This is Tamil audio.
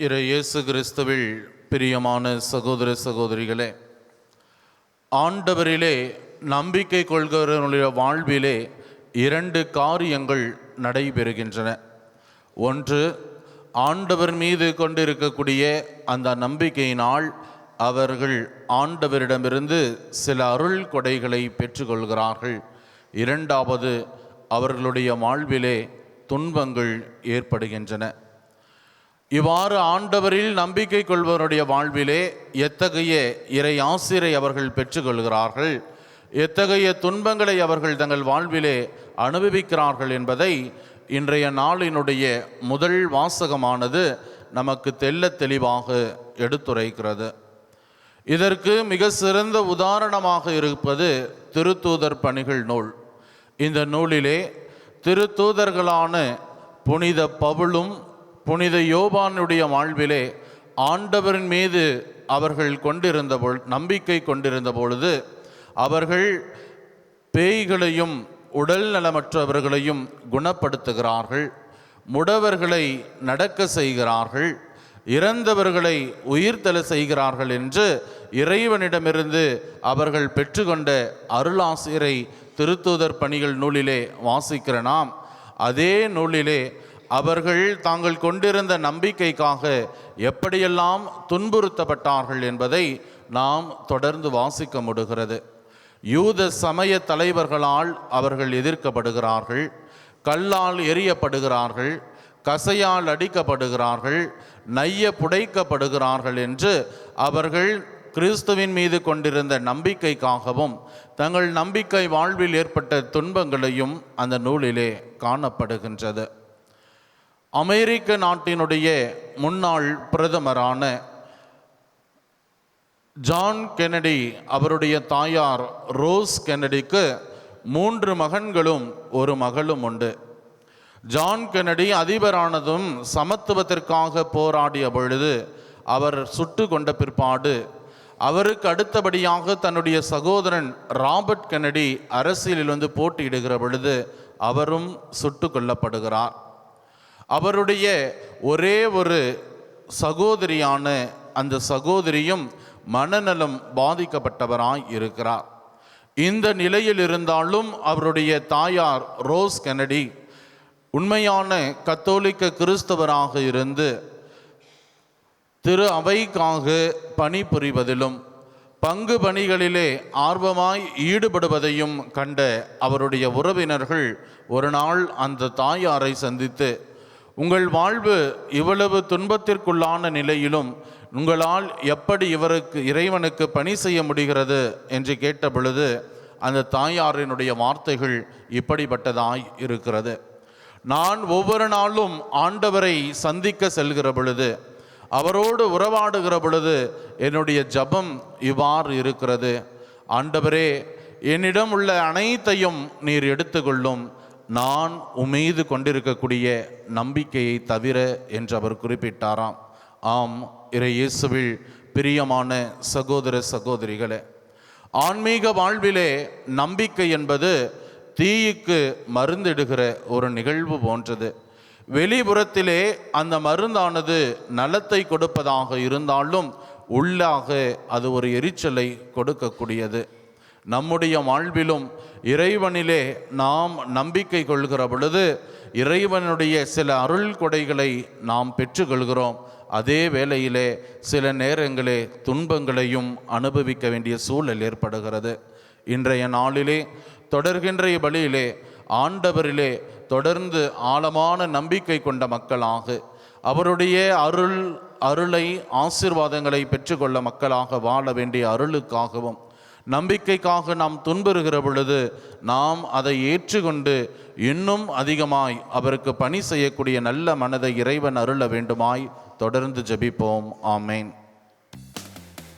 இரு இயேசு கிறிஸ்துவில் பிரியமான சகோதர சகோதரிகளே ஆண்டவரிலே நம்பிக்கை கொள்கிறவர்களுடைய வாழ்விலே இரண்டு காரியங்கள் நடைபெறுகின்றன. ஒன்று ஆண்டவர் மீது கொண்டிருக்கக்கூடிய அந்த நம்பிக்கையினால் அவர்கள் ஆண்டவரிடமிருந்து சில அருள் கொடைகளை பெற்றுக்கொள்கிறார்கள். இரண்டாவது அவர்களுடைய வாழ்விலே துன்பங்கள் ஏற்படுகின்றன. இவ்வாறு ஆண்டவரில் நம்பிக்கை கொள்பவருடைய வாழ்விலே எத்தகைய இறை ஆசிரை அவர்கள் பெற்றுக்கொள்கிறார்கள்? எத்தகைய துன்பங்களை அவர்கள் தங்கள் வாழ்விலே அனுபவிக்கிறார்கள் என்பதை இன்றைய நாளினுடைய முதல் வாசகமானது நமக்கு தெல்ல தெளிவாக எடுத்துரைக்கிறது. இதற்கு மிக சிறந்த உதாரணமாக இருப்பது திருத்தூதர் பணிகள் நூல். இந்த நூலிலே திருத்தூதர்களான புனித பவுலும் புனித யோபானுடைய வாழ்விலே ஆண்டவரின் மீது அவர்கள் கொண்டிருந்த பொழு நம்பிக்கை கொண்டிருந்த பொழுது அவர்கள் பேய்களையும் உடல் நலமற்றவர்களையும் குணப்படுத்துகிறார்கள் முடவர்களை நடக்க செய்கிறார்கள் இறந்தவர்களை உயிர்த்தல செய்கிறார்கள் என்று இறைவனிடமிருந்து அவர்கள் பெற்றுக்கொண்ட அருளாசிரை திருத்தூதர் பணிகள் நூலிலே வாசிக்கிற நாம் அதே நூலிலே அவர்கள் தாங்கள் கொண்டிருந்த நம்பிக்கைக்காக எப்படியெல்லாம் துன்புறுத்தப்பட்டார்கள் என்பதை நாம் தொடர்ந்து வாசிக்க முடிகிறது. யூத சமய தலைவர்களால் அவர்கள் எதிர்க்கப்படுகிறார்கள் கல்லால் எரியப்படுகிறார்கள் கசையால் அடிக்கப்படுகிறார்கள் நைய புடைக்கப்படுகிறார்கள் என்று அவர்கள் கிறிஸ்துவின் மீது கொண்டிருந்த நம்பிக்கைக்காகவும் தங்கள் நம்பிக்கை வாழ்வில் ஏற்பட்ட துன்பங்களையும் அந்த நூலிலே காணப்படுகின்றது. அமெரிக்க நாட்டினுடைய முன்னாள் பிரதமரான ஜான் கென்னடி அவருடைய தாயார் ரோஸ் கென்னடிக்கு மூன்று மகன்களும் ஒரு மகளும் உண்டு. ஜான் கெனடி அதிபரானதும் சமத்துவத்திற்காக போராடிய பொழுது அவர் சுட்டு கொண்ட பிற்பாடு அவருக்கு அடுத்தபடியாக தன்னுடைய சகோதரன் ராபர்ட் கெனடி அரசியலில் வந்து போட்டியிடுகிற பொழுது அவரும் சுட்டு கொல்லப்படுகிறார். அவருடைய ஒரே ஒரு சகோதரியான அந்த சகோதரியும் மனநலம் பாதிக்கப்பட்டவராய் இருக்கிறார். இந்த நிலையில் இருந்தாலும் அவருடைய தாயார் ரோஸ் கெனடி உண்மையான கத்தோலிக்க கிறிஸ்தவராக இருந்து திரு அவைக்காக பணிபுரிவதிலும் பங்கு பணிகளிலே ஆர்வமாய் ஈடுபடுவதையும் கண்ட அவருடைய உறவினர்கள் ஒரு நாள் அந்த தாயாரை சந்தித்து உங்கள் வாழ்வு இவ்வளவு துன்பத்திற்குள்ளான நிலையிலும் உங்களால் எப்படி இவருக்கு இறைவனுக்கு பணி செய்ய முடிகிறது என்று கேட்ட பொழுது அந்த தாயாரினுடைய வார்த்தைகள் இப்படிப்பட்டதாய் இருக்கிறது. நான் ஒவ்வொரு நாளும் ஆண்டவரை சந்திக்க செல்கிற பொழுது அவரோடு உறவாடுகிற பொழுது என்னுடைய ஜபம் இவ்வாறு இருக்கிறது. ஆண்டவரே என்னிடம் உள்ள அனைத்தையும் நீர் எடுத்துக்கொள்ளும். நான் உமீது கொண்டிருக்கக்கூடிய நம்பிக்கையை தவிர என்று அவர் குறிப்பிட்டாராம். ஆம் இறை இயேசுவில் பிரியமான சகோதர சகோதரிகளே ஆன்மீக வாழ்விலே நம்பிக்கை என்பது தீயுக்கு மருந்திடுகிற ஒரு நிகழ்வு போன்றது. வெளிப்புறத்திலே அந்த மருந்தானது நலத்தை கொடுப்பதாக இருந்தாலும் உள்ளாக அது ஒரு எரிச்சலை கொடுக்கக்கூடியது. நம்முடைய வாழ்விலும் இறைவனிலே நாம் நம்பிக்கை கொள்கிற பொழுது இறைவனுடைய சில அருள் கொடைகளை நாம் பெற்றுக்கொள்கிறோம். அதே வேளையிலே சில நேரங்களே துன்பங்களையும் அனுபவிக்க வேண்டிய சூழல் ஏற்படுகிறது. இன்றைய நாளிலே தொடர்கின்ற பலியிலே ஆண்டவரிலே தொடர்ந்து ஆழமான நம்பிக்கை கொண்ட மக்களாக அவருடைய அருள் அருளை ஆசிர்வாதங்களை பெற்றுக்கொள்ள மக்களாக வாழ வேண்டிய அருளுக்காகவும் நம்பிக்கைக்காக நாம் துன்புறுகிற பொழுது நாம் அதை ஏற்றுக்கொண்டு இன்னும் அதிகமாய் அவருக்கு பணி செய்யக்கூடிய நல்ல மனதை இறைவன் அருள வேண்டுமாய் தொடர்ந்து ஜெபிப்போம். ஆமேன்.